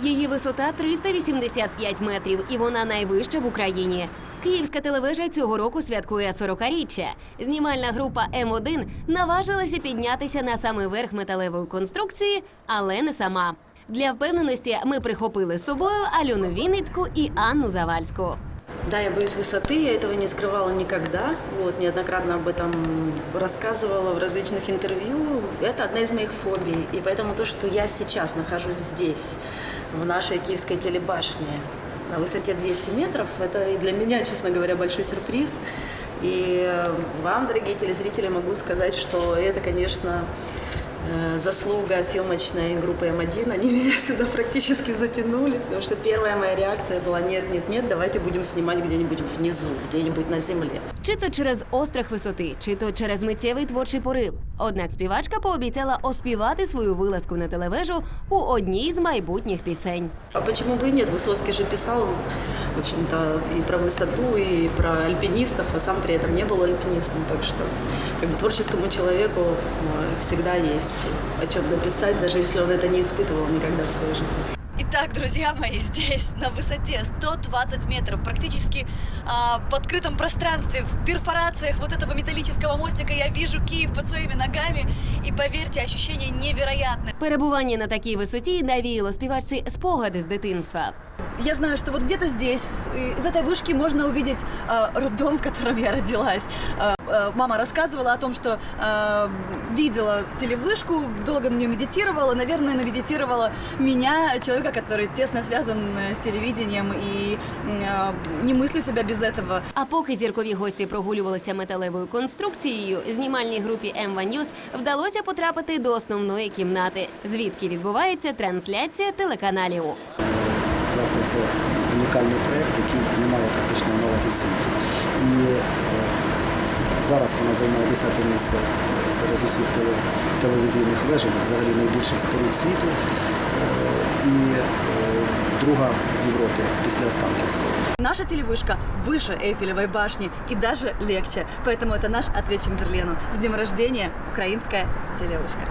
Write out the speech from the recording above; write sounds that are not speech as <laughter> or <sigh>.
Її висота 385 метрів, і вона найвища в Україні. Київська телевежа цього року святкує 40-річчя. Знімальна група М1 наважилася піднятися на самий верх металевої конструкції, але не сама. Для впевненості ми прихопили з собою Альону Вінницьку і Анну Завальську. Да, я боюсь высоты, я этого не скрывала никогда. Вот, неоднократно об этом рассказывала в различных интервью. Это одна из моих фобий. И поэтому то, что я сейчас нахожусь здесь, в нашей киевской телебашне, на высоте 200 метров, это и для меня, честно говоря, большой сюрприз. И э, вам, дорогие телезрители, могу сказать, что это, конечно, э, заслуга съемочной группы М1. Они меня <laughs> сюда практически затянули, потому что первая моя реакция была нет, нет, нет, давайте будем снимать где-нибудь внизу, где-нибудь на земле. Чи то через острах висоти, чи то через миттєвий творчий порив. Однак співачка пообіцяла оспівати свою вилазку на телевежу у одній з майбутніх пісень. А почему бы и нет? Высоцкий же писал, в общем-то, и про высоту, и про альпинистов, а сам при этом не был альпинистом. Так что как бы, творческому человеку э, всегда есть о чем написать, даже если он это не испытывал никогда в своей жизни. Итак, друзья мои, здесь на высоте 120 метров, практически а, в открытом пространстве, в перфорациях вот этого металлического мостика я вижу Киев под своими ногами. И поверьте, ощущение невероятное. Перебування на такій висоті навіяло співачці спогади з дитинства. Я знаю, что вот где-то здесь, с- из этой вышки можно увидеть а, роддом, в котором я родилась. А, а, мама рассказывала о том, что а, видела телевышку, долго на нее медитировала, наверное, намедитировала меня, человека, который тесно связан э, с телевидением и м, а, не мыслю себя без этого. А поки зіркові гості прогулювалися металевою конструкцією, знімальній групі M1 News вдалося потрапити до основної кімнати, звідки відбувається трансляція телеканалів. Власне, це унікальний проєкт, який не має практично аналогів в світі. І е, зараз вона займає 10 місце серед усіх теле- телевізійних вежень, взагалі найбільших споруд світу. Е, І е, друга в Європі після Останкінського. Наша телевышка выше Эйфелевой башни и даже легче. Поэтому это наш ответ Чемберлену. С днем рождения, украинская телевышка.